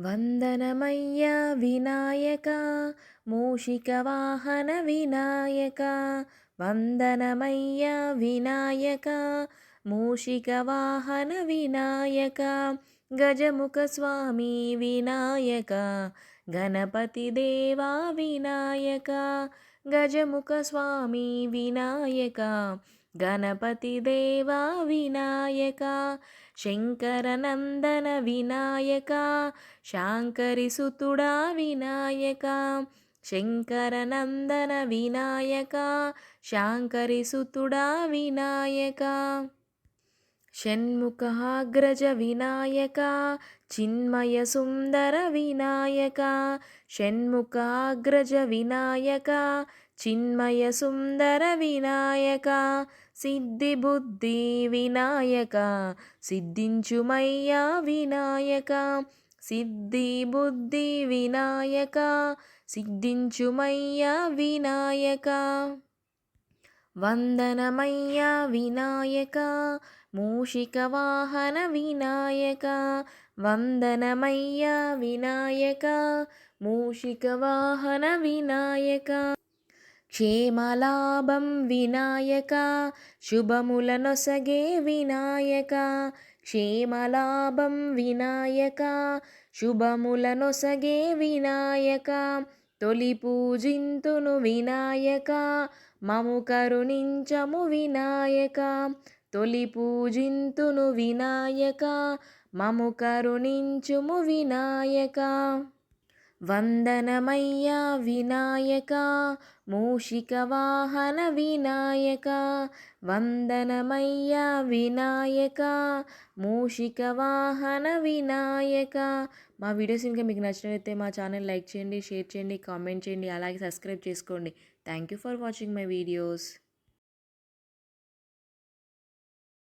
వందనమయ్య వినాయక మూషిక వాహన వినాయక. వందనమయ్య వినాయక మూషిక వాహన వినాయక. గజముఖ స్వామి వినాయక గణపతి దేవా వినాయక. గజముఖ స్వామి వినాయక గణపతి దేవా వినాయక శంకరనందన వినాయక శాంకరి సుతుడా వినాయక శంకరనందన వినాయక శాంకరి సుతుడా వినాయక. షణ్ముఖాగ్రజ వినాయక చిన్మయ సుందర వినాయక షణ్ముఖాగ్రజ వినాయక చిన్మయ సుందర వినాయక. సిద్ధి బుద్ధి వినాయక సిద్ధించుమయ్యా వినాయక. సిద్ధి బుద్ధి వినాయక సిద్ధించుమయ్యా వినాయక. వందనమయ్య వినాయక మూషిక వాహన వినాయక. వందనమయ్య వినాయక మూషిక వాహన వినాయక. క్షేమలాభం వినాయక శుభములనొసగే వినాయక క్షేమలాభం వినాయక శుభములనొసగే వినాయక తొలి పూజింతును వినాయక మము కరుణించము వినాయక తొలి పూజింతును వినాయక మము కరుణించుము వినాయక. వందనమయ్య వినాయక మూషిక వాహన వినాయక వందనమయ్య వినాయక మూషిక వాహన వినాయక. మా వీడియోస్ ఇంకా మీకు నచ్చినట్లయితే మా ఛానల్ లైక్ చేయండి షేర్ చేయండి కామెంట్ చేయండి అలాగే సబ్స్క్రైబ్ చేసుకోండి. Thank you for watching my videos